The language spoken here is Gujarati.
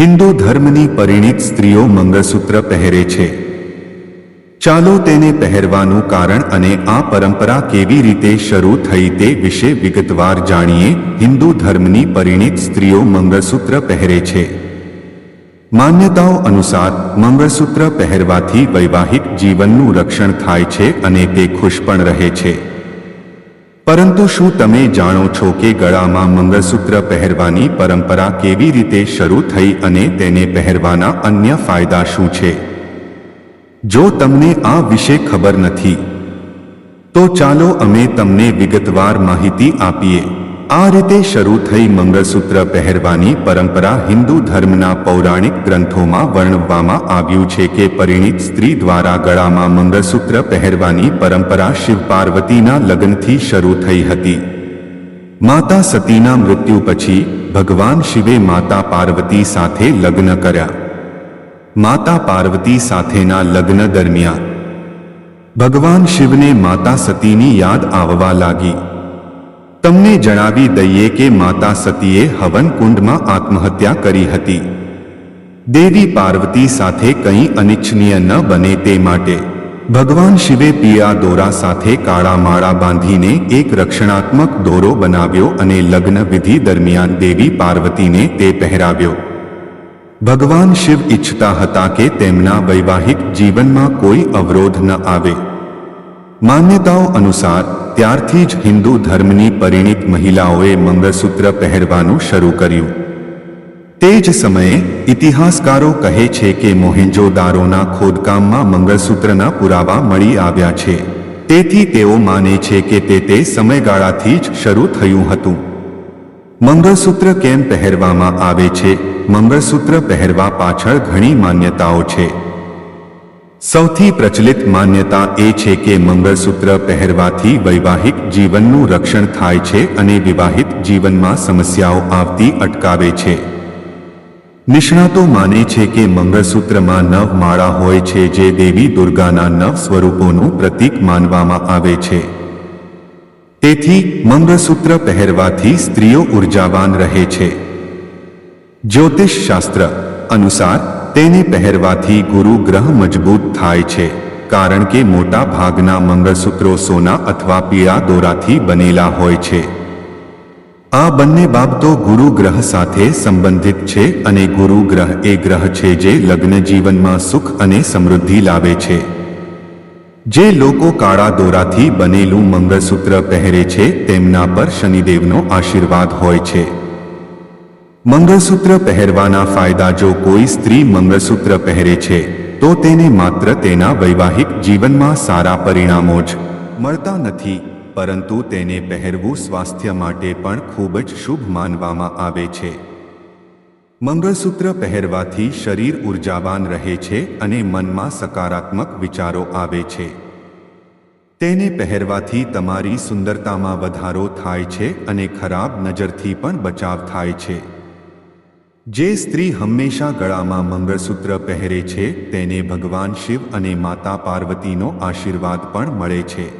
હિન્દુ ધર્મની પરિણીત સ્ત્રીઓ મંગળસૂત્ર પહેરે છે. ચાલો તેને પહેરવાનું કારણ અને આ પરંપરા કેવી રીતે શરૂ થઈ તે વિશે વિગતવાર જાણીએ. હિન્દુ ધર્મની પરિણીત સ્ત્રીઓ મંગળસૂત્ર પહેરે છે. માન્યતાઓ અનુસાર, મંગળસૂત્ર પહેરવાથી વૈવાહિક જીવનનું રક્ષણ થાય છે અને તે ખુશ પણ રહે છે. પરંતુ શું તમે જાણો છો કે ગળામાં મંગળસૂત્ર પહેરવાની પરંપરા કેવી રીતે શરૂ થઈ અને તેને પહેરવાના અન્ય ફાયદા શું છે? જો તમને આ વિશે ખબર નથી, તો ચાલો અમે તમને વિગતવાર માહિતી આપીએ. આ રીતે શરૂ થઈ મંગળસૂત્ર પહેરવાની પરંપરા હિન્દુ ધર્મના પૌરાણિક ગ્રંથોમાં વર્ણવવામાં આવ્યું છે કે પરિણીત સ્ત્રી દ્વારા ગળામાં મંગળસૂત્ર પહેરવાની પરંપરા શિવ પાર્વતીના લગ્નથી શરૂ થઈ હતી. માતા સતીના મૃત્યુ પછી ભગવાન શિવે માતા પાર્વતી સાથે લગ્ન કર્યા. માતા પાર્વતી સાથેના લગ્ન દરમિયાન ભગવાન શિવને માતા સતીની યાદ આવવા લાગી. તમને જણાવી દઈએ કે માતા સતીએ હવન કુંડમાં આત્મહત્યા કરી હતી. દેવી પાર્વતી સાથે કંઈ અનિચ્છનીય ન બને તે માટે. ભગવાન શિવે પીળા દોરા સાથે કાળા માળા બાંધીને એક રક્ષણાત્મક દોરો બનાવ્યો અને લગ્ન વિધિ દરમિયાન દેવી પાર્વતીને તે પહેરાવ્યો. ભગવાન શિવ ઈચ્છતા હતા કે તેમના વૈવાહિક જીવનમાં કોઈ અવરોધ ન આવે. માન્યતાઓ અનુસાર ત્યારથી જ હિન્દુ ધર્મની પરિણીત મહિલાઓએ મંગળસૂત્ર પહેરવાનું શરૂ કર્યું. તે જ સમયે ઇતિહાસકારો કહે છે કે મોહેંજો-દારોના ખોદકામમાં મંગળસૂત્રના પુરાવા મળી આવ્યા છે. તેથી તેઓ માને છે કે તે તે સમયગાળાથી જ શરૂ થયું હતું. મંગળસૂત્ર કેમ પહેરવામાં આવે છે? મંગળસૂત્ર પહેરવા પાછળ ઘણી માન્યતાઓ છે. સૌથી પ્રચલિત માન્યતા એ છે કે મંગળસૂત્ર પહેરવાથી વૈવાહિક જીવનનું રક્ષણ થાય છે અને વિવાહિત જીવનમાં સમસ્યાઓ આવતી અટકાવે છે. નિષ્ણાતો માને છે કે મંગળસૂત્રમાં નવ માળા હોય છે જે દેવી દુર્ગાના નવ સ્વરૂપોનું પ્રતીક માનવામાં આવે છે. તેથી મંગળસૂત્ર પહેરવાથી સ્ત્રીઓ ઉર્જાવાન રહે છે. જ્યોતિષ શાસ્ત્ર અનુસાર તેને પહેરવાથી ગુરુ ગ્રહ મજબૂત થાય છે, કારણ કે મોટા ભાગના મંગળસૂત્રો સોના અથવા પીળા દોરાથી બનેલા હોય છે. આ બંને બાબતો ગુરુ ગ્રહ સાથે સંબંધિત છે અને ગુરુ ગ્રહ એ ગ્રહ છે જે લગ્ન જીવનમાં સુખ અને સમૃદ્ધિ લાવે છે. જે લોકો કાળા દોરાથી બનેલું મંગળસૂત્ર પહેરે છે, તેમના પર શનિદેવનો આશીર્વાદ હોય છે. મંગળસૂત્ર પહેરવાના ફાયદા જો કોઈ સ્ત્રી મંગળસૂત્ર પહેરે છે, તો તેને માત્ર તેના વૈવાહિક જીવનમાં સારા પરિણામો જ મળતા નથી, પરંતુ તેને પહેરવું સ્વાસ્થ્ય માટે પણ ખૂબ જ શુભ માનવામાં આવે છે. મંગળસૂત્ર પહેરવાથી શરીર ઉર્જાવાન રહે છે અને મનમાં સકારાત્મક વિચારો આવે છે. તેને પહેરવાથી તમારી સુંદરતામાં વધારો થાય છે અને ખરાબ નજરથી પણ બચાવ થાય છે. જે સ્ત્રી હંમેશા ગળામાં મંગળસૂત્ર પહેરે છે, તેને ભગવાન શિવ અને માતા પાર્વતીનો આશીર્વાદ પણ મળે છે.